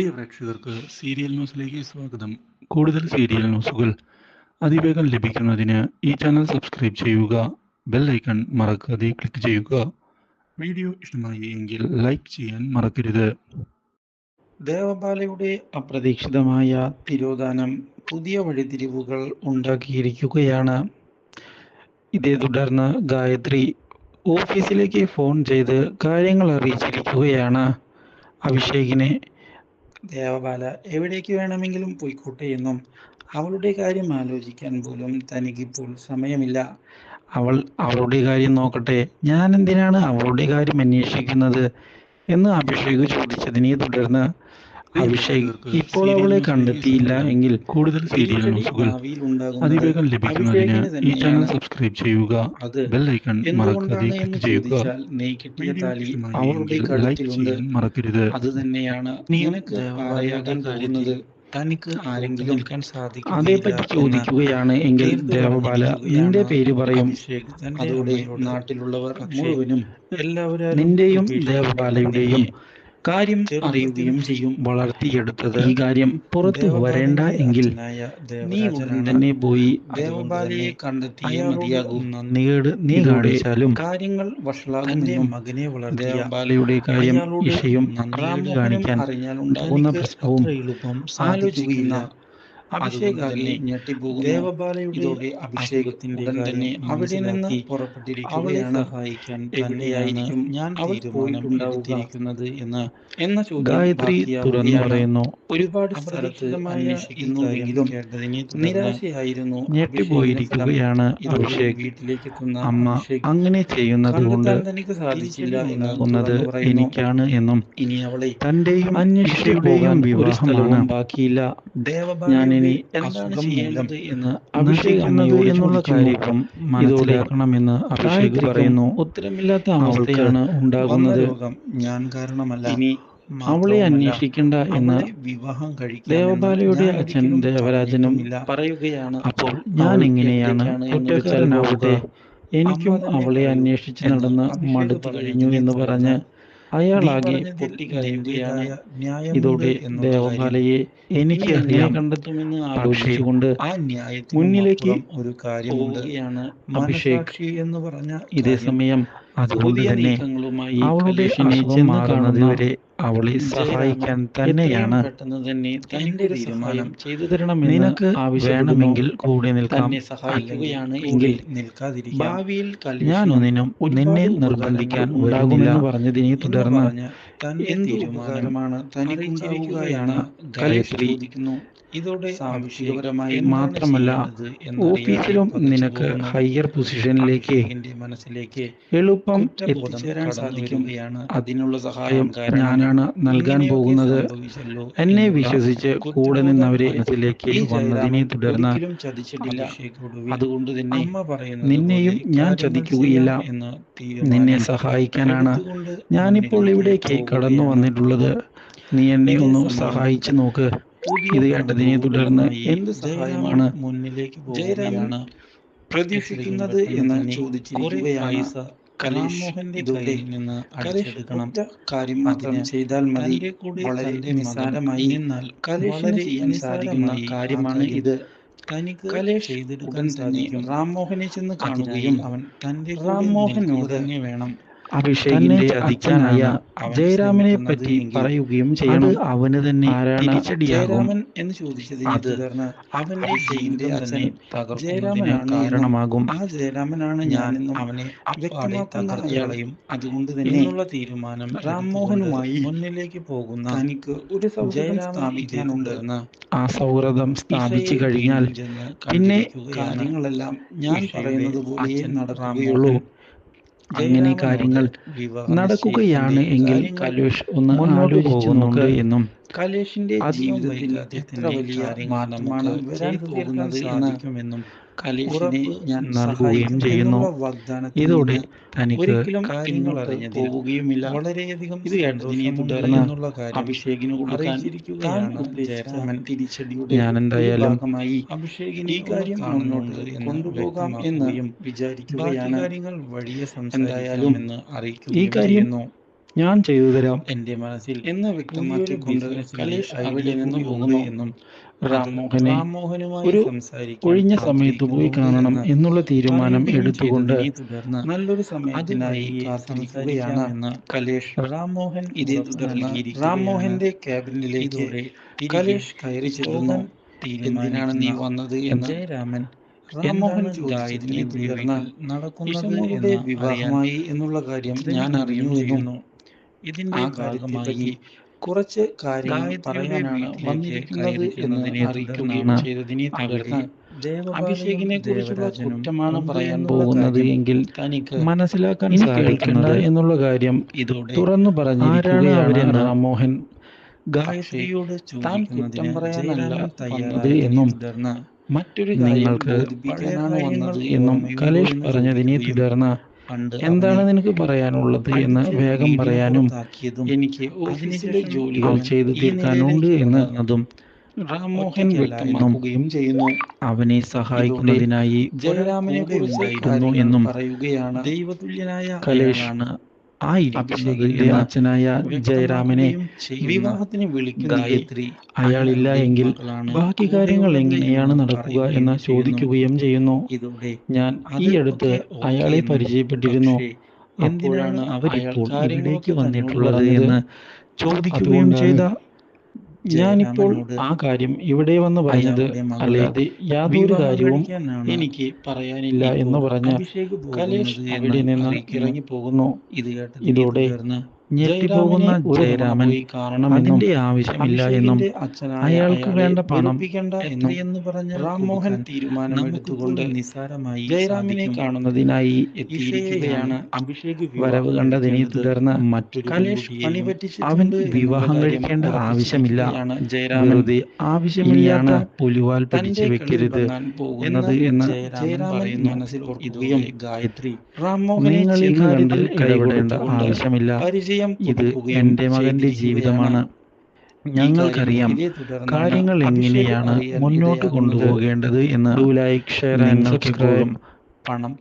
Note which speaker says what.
Speaker 1: പ്രിയ പ്രേക്ഷകർക്ക് സീരിയൽ ന്യൂസിലേക്ക് സ്വാഗതം. കൂടുതൽ സീരിയൽ ന്യൂസുകൾ അതിവേഗം ലഭിക്കുന്നതിന് ഈ ചാനൽ സബ്സ്ക്രൈബ് ചെയ്യുക ബെൽ ഐക്കൺ മറക്കാതെ ക്ലിക്ക് ചെയ്യുക. വീഡിയോ ഇഷ്ടമായി എങ്കിൽ ലൈക്ക് ചെയ്യാൻ മറക്കരുത്.
Speaker 2: ദേവബാലയുടെ അപ്രതീക്ഷിതമായ തിരോധാനം പുതിയ വഴിതിരിവുകൾ ഉണ്ടാക്കിയിരിക്കുകയാണ്. ഇതേ തുടർന്ന് ഗായത്രി ഓഫീസിലേക്ക് ഫോൺ ചെയ്ത് കാര്യങ്ങൾ അറിയിച്ചിരിക്കുകയാണ്. അഭിഷേകിനെ ദേവബാല എവിടേക്ക് വേണമെങ്കിലും പോയിക്കോട്ടെ എന്നും അവളുടെ കാര്യം ആലോചിക്കാൻ പോലും തനിക്കിപ്പോൾ സമയമില്ല. അവൾ അവളുടെ കാര്യം നോക്കട്ടെ. ഞാൻ എന്തിനാണ് അവളുടെ കാര്യം അന്വേഷിക്കുന്നത് എന്ന് അഭിഷേക് ചോദിച്ചതിനെ തുടർന്ന് അഭിഷേക് ഇപ്പോൾ അവളെ കണ്ടെത്തിയില്ല എങ്കിൽ
Speaker 1: കൂടുതൽ സീരിയൽ ന്യൂസുകൾ അതിവേഗം ലഭിക്കുന്നതിന് ഈ ചാനൽ സബ്സ്ക്രൈബ് ചെയ്യുക.
Speaker 2: അത്
Speaker 1: ബെൽ ഐക്കൺ മറക്കാതെ ക്ലിക്ക് ചെയ്യുക.
Speaker 2: അവളുടെ
Speaker 1: ലൈക്ക് ചെയ്യാൻ മറക്കരുത്.
Speaker 2: അത് തന്നെയാണ് നിനക്ക് പറയാൻ കഴിയുന്നത് തനിക്ക് ആരെങ്കിലും
Speaker 1: നിൽക്കാൻ സാധിക്കും
Speaker 2: അതേപ്പറ്റി ചോദിക്കുകയാണ് എങ്കിൽ ദേവബാല നിന്റെ പേര് പറയും. അതോടെ നാട്ടിലുള്ളവർ മുഴുവനും എല്ലാവരും നിന്റെയും ദേവബാലയുടെയും കാര്യം അറിയുകയും ചെയ്യും. വളർത്തിയെടുത്തത് ഈ കാര്യം പുറത്തു വരേണ്ട എങ്കിൽ നീ ഉടൻ തന്നെ പോയി ദേവബാലയെ കണ്ടെത്തിയേ മതിയാകും. നീ കാണിച്ചാലും കാര്യങ്ങൾ വഷളാകുമെന്നും മകനെ വളർത്തിയ ദേവബാലയുടെ കാര്യം ഇഷയും കാണിക്കാൻ അറിഞ്ഞാലുണ്ടാകുന്ന പ്രശ്നവും ആലോചിക്കുകയില്ല ഞെട്ടിപ്പോകുന്നു ദേവബാലയുടെ അഭിഷേകത്തിന്റെ തന്നെ അവിടെ നിന്ന് പുറപ്പെട്ടിരിക്കുകയാണ്. സഹായിക്കാൻ തന്നെയായിരിക്കും ഞാൻ അവൾ പോയിട്ടുണ്ടാവുക എന്ന് എന്ന ചോദ്യം ഗായത്രി തുറന്നു പറയുന്നു ഒരുപാട് സ്ഥലത്ത് അന്വേഷിക്കുന്നുവെങ്കിലും നിരാശയായിരുന്നു ഞെട്ടിപ്പോയിരിക്കുകയാണ് അഭിഷേക്. അമ്മ അങ്ങനെ ചെയ്യുന്നത് കൊണ്ട് സാധിച്ചില്ല എന്നത് എനിക്കാണ് എന്നും ഇനി അവളെ തന്റെയും അന്വേഷിയുടെയും വിവാഹമാണ്. ബാക്കിയില്ല. ഞാൻ ഇനി എന്താണ് ചെയ്യേണ്ടത് എന്ന് അഭിഷേക് അമ്മയോട് എന്നുള്ള കാര്യം മനസ്സിലാക്കണമെന്ന് അഭിഷേക് പറയുന്നു. ഉത്തരമില്ലാത്ത അവസ്ഥയാണ് ഉണ്ടാകുന്നത്. ഞാൻ കാരണമല്ല. ഇനി അവളെ അന്വേഷിക്കണ്ട എന്ന് വിവാഹം കഴിക്കും ദേവബാലയുടെ അച്ഛൻ ദേവരാജനും പറയുകയാണ്. അപ്പോൾ ഞാൻ എങ്ങനെയാണ് കുറ്റക്കാരനാവുക എനിക്കും അവളെ അന്വേഷിച്ച് നടന്ന് മടുത്തു കഴിഞ്ഞു എന്ന് പറഞ്ഞ് അയാളാകെ പൊട്ടിക്കരയുകയാണ് ഇതോടെ ദേവമാലയെ എനിക്ക് അറിയാൻ കണ്ടെത്തുമെന്ന് ആലോചിച്ചുകൊണ്ട് മുന്നിലേക്ക് ഒരു കാര്യമുണ്ട്. അഭിഷേക്. എന്ന് പറഞ്ഞ ഇതേ സമയം അതുകൊണ്ട് തന്നെ അവളുടെ അസുഖം മാറുന്നത് വരെ അവളെ സഹായിക്കാൻ തന്നെയാണ് തന്റെ തീരുമാനം ചെയ്തു തരണം നിനക്ക് വേണമെങ്കിൽ കൂടെ നിൽക്കാം സഹായിക്കുകയാണ് എങ്കിൽ നിൽക്കാതിരിക്കാം. ഭാവിയിൽ ഞാൻ ഒന്നിനും നിന്നെ നിർബന്ധിക്കാൻ ഉണ്ടാകുമെന്ന് പറഞ്ഞതിനെ തുടർന്ന് തന്റെ തീരുമാനമാണ് തനിക്കുണ്ടാവുകയാണ് ഗായത്രി ഇതോടെ സാംശികപരമായി മാത്രമല്ല ഓഫീസിലും നിനക്ക് ഹയർ പൊസിഷനിലേക്ക് മനസ്സിലേക്ക് എളുപ്പം എത്തിച്ചേരാൻ സാധിക്കുകയാണ് അതിനുള്ള സഹായം ഞാനാണ് നൽകാൻ പോകുന്നത്. എന്നെ വിശ്വസിച്ച് കൂടെ നിന്നവരെ ഇതിലേക്ക് വന്നതിനെ തുടർന്ന് അതുകൊണ്ട് തന്നെ നിന്നെയും ഞാൻ ചതിക്കുകയില്ല. നിന്നെ സഹായിക്കാനാണ് ഞാനിപ്പോൾ ഇവിടേക്ക് കടന്നു വന്നിട്ടുള്ളത് നീ എന്നെ ഒന്ന് സഹായിച്ചു നോക്ക്. ഇത് കേട്ടതിനെ തുടർന്ന് എന്ത് സഹായമാണ് മുന്നിലേക്ക് പോകുകയാണ്. പ്രതീക്ഷിക്കുന്നത് എന്ന് ചോദിച്ചിരിക്കുകയാണ്. കലാമോഹന്റെ കയ്യിൽ നിന്ന് അടിച്ചെടുക്കണം. കാര്യം മാത്രം ചെയ്താൽ മതി. വളരെ നിസ്സാരമായി എന്നാൽ കലേഷിന് ചെയ്യാൻ സാധിക്കുന്ന കാര്യമാണ് ഇത്. തനിക്ക് കലേഷ് ചെയ്തെടുക്കാൻ സാധിക്കും. റാംമോഹനെ ചെന്ന് കാണുകയും അവൻ തന്റെ റാംമോഹനോട് തന്നെ വേണം. അഭിഷേകിന്റെ അധികാനായ ജയരാമനെ പറ്റി പറയുകയും ചെയ്യണം. അവന് തന്നെ തിരിച്ചടിയാകും. എന്ന് ചോദിച്ചത് അത് അവന്റെ ജയിലിന്റെ അച്ഛൻ തകർക്കുന്നതിന് കാരണമാകും. ആ ജയരാമനാണ് ഞാൻ അവനെ വ്യക്തമാക്കുന്ന അയാളെയും അതുകൊണ്ട് തന്നെ എന്നുള്ള തീരുമാനം രാംമോഹനുമായി മുന്നിലേക്ക് പോകുന്ന തനിക്ക് ഒരു സൗഹൃദം സ്ഥാപിക്കാനുണ്ടെന്ന് ആ സൗഹൃദം സ്ഥാപിച്ചു കഴിഞ്ഞാൽ പിന്നെ കാര്യങ്ങളെല്ലാം ഞാൻ പറയുന്നത് പോലെ നടക്കുകയുള്ളൂ. അങ്ങനെ കാര്യങ്ങൾ നടക്കുകയാണ് എങ്കിൽ കലേഷ് ഒന്ന് മുന്നോട്ട് പോകുന്നുണ്ട് എന്നും കലേഷിന്റെ ജീവിതത്തിൽ എത്ര വലിയ മാറ്റമാണ് വരാൻ പോകുന്നത് സാധിക്കുമെന്നും കലേഷിനെ ഞാൻ നൽകുകയും ചെയ്യുന്നു. ഇതോടെ തനിക്ക് കാര്യങ്ങൾ വളരെയധികം ഇത് കേട്ടതിനെ തുടർന്ന് അഭിഷേകിന് ഞാൻ എന്തായാലും അഭിഷേകിന് ഈ കാര്യം മുന്നോട്ട് കൊണ്ടുപോകാം എന്ന് വിചാരിക്കുകയാണ്. കാര്യങ്ങൾ വഴിയെ എന്തായാലും എന്ന് അറിയിക്കുന്നു ഈ കാര്യം ഞാൻ ചെയ്തു തരാം.
Speaker 3: എന്റെ മനസ്സിൽ
Speaker 2: എന്ന് വ്യക്തമാക്കിക്കൊണ്ട് കലേഷ് അവിടെ നിന്ന് പോകുന്നു.
Speaker 3: എന്നും റാംമോഹനുമായി
Speaker 2: ഒരു ഒഴിഞ്ഞ സമയത്ത് പോയി കാണണം എന്നുള്ള തീരുമാനം എടുത്തുകൊണ്ട് നല്ലൊരു സമയത്തിനായി
Speaker 3: അതിനായി
Speaker 2: കാത്തിരിക്കുകയാണ്
Speaker 3: കാത്തിരിക്കുകയാണ്
Speaker 2: കലേഷ്
Speaker 3: രാംമോഹൻ
Speaker 2: ഇതേ തുടർന്ന്
Speaker 3: രാംമോഹന്റെ
Speaker 2: ക്യാബിനിലേക്കൂടെ ക്യാബിനിലേക്ക് കലേഷ് കയറി ചെല്ലുന്നു എന്തിനാണ് നീ വന്നത് എന്ന് ചോദിച്ചതിനെ തുടർന്ന്
Speaker 3: നടക്കുന്നത്
Speaker 2: വിവാഹമായി എന്നുള്ള കാര്യം ഞാൻ അറിയുന്നു
Speaker 3: ഇതിന്റെ ഭാഗമായി
Speaker 2: കുറച്ച് കാര്യങ്ങൾ പറയാനാണ് വന്നിരിക്കുന്നത് എന്ന്
Speaker 3: അറിയിക്കുകയാണ്
Speaker 2: അറിയിക്കുകയും ചെയ്തതിനെ
Speaker 3: ദേവപാലനും
Speaker 2: അഭിഷേകിനെ കുറിച്ചുള്ള കുറ്റമാണ് പറയാൻ പോകുന്നത് എങ്കിൽ
Speaker 3: തനിക്ക്
Speaker 2: മനസ്സിലാക്കാൻ സാധിക്കുന്നത് എന്നുള്ള കാര്യം
Speaker 3: ഇതോടെ
Speaker 2: തുറന്നു
Speaker 3: ആരാണ്
Speaker 2: പറഞ്ഞിരിക്കുകയാണ്
Speaker 3: അവരെന്ന്
Speaker 2: റാംമോഹൻ
Speaker 3: ഗായത്രിയോട്
Speaker 2: താൻ കുറ്റം പറയാനല്ല
Speaker 3: തയ്യാറത്
Speaker 2: വന്നത് എന്നും മറ്റൊരു
Speaker 3: നിങ്ങൾക്ക്
Speaker 2: വന്നത് എന്നും കലേഷ് പറഞ്ഞതിനെ തുടർന്ന്
Speaker 3: പണ്ട്
Speaker 2: എന്താണ് നിനക്ക് പറയാനുള്ളത് എന്ന് വേഗം പറയാനും എനിക്ക് ഓഫീസിലെ ജോലികൾ ചെയ്ത് തീർക്കാനുണ്ട് എന്ന്
Speaker 3: അതും
Speaker 2: റാംമോഹൻ വ്യക്തമാക്കുകയും ചെയ്യുന്നു.
Speaker 3: അവനെ സഹായിക്കുന്നതിനായി
Speaker 2: ജയരാമനെ കുറിച്ച്
Speaker 3: എന്നും
Speaker 2: പറയുകയാണ്.
Speaker 3: ദൈവതുല്യനായ
Speaker 2: കലേഷ്
Speaker 3: അയാളാണ് ആ
Speaker 2: അഭിഷേകിന്റെ അച്ഛനായ ജയരാമനെ
Speaker 3: വിവാഹത്തിന്
Speaker 2: വിളിക്കുന്ന
Speaker 3: ഗായത്രി
Speaker 2: അയാളില്ല എങ്കിൽ ബാക്കി കാര്യങ്ങൾ എങ്ങനെയാണ് നടക്കുക എന്ന് ചോദിക്കുകയും ചെയ്യുന്നു. ഞാൻ ഈ അടുത്ത് അയാളെ പരിചയപ്പെട്ടിരുന്നു.
Speaker 3: എന്തിനാണ് അവരിപ്പോൾ ഇവിടേക്ക് വന്നിട്ടുള്ളത് എന്ന് ചോദിക്കുകയും ചെയ്ത
Speaker 2: ഞാനിപ്പോൾ ആ കാര്യം ഇവിടെ വന്ന് പറഞ്ഞത് അല്ലാതെ യാതൊരു കാര്യവും എനിക്ക് പറയാനില്ല എന്ന് പറഞ്ഞ് കലേഷ് അവിടെ നിന്ന്. ഇറങ്ങി പോകുന്നു ഇതോടെ
Speaker 3: ഞെട്ടിപ്പോകുന്ന ജയരാമൻ അതിന്റെ ആവശ്യമില്ല എന്നും അയാൾക്ക് വേണ്ട പണം
Speaker 2: എന്ന് പറഞ്ഞ
Speaker 3: രാംമോഹൻ
Speaker 2: തീരുമാനമെടുത്തുകൊണ്ട്
Speaker 3: നിസ്സാരമായി
Speaker 2: ജയരാമിനെ കാണുന്നതിനായി എത്തിയിരിക്കുകയാണ്
Speaker 3: അഭിഷേക്
Speaker 2: വരവ് കണ്ടതിനെ തുടർന്ന് മറ്റു
Speaker 3: അവൻ വിവാഹം കഴിക്കേണ്ട ആവശ്യമില്ല.
Speaker 2: ജയരാമൻ.
Speaker 3: വെറുതെ ആവശ്യമില്ലാത്ത പുലുവാൽ പഠിച്ചു വെക്കരുത്
Speaker 2: എന്നത്
Speaker 3: എന്ന് ജയരാമൻ.
Speaker 2: മനസ്സിൽ ഓർക്കുകയും
Speaker 3: ഗായത്രി
Speaker 2: രാംമോഹനെ
Speaker 3: കണ്ട് ഇടപെടേണ്ട ആവശ്യമില്ല.
Speaker 2: പരിചയം
Speaker 3: ഇത്
Speaker 2: എന്റെ
Speaker 3: എന്റെ മകന്റെ ജീവിതമാണ് ഞങ്ങൾക്കറിയാം കാര്യങ്ങൾ എങ്ങനെയാണ് മുന്നോട്ട്. കൊണ്ടുപോകേണ്ടത് എന്ന്
Speaker 2: ലൈക്ക് ഷെയർ
Speaker 3: നിങ്ങൾക്ക് പണം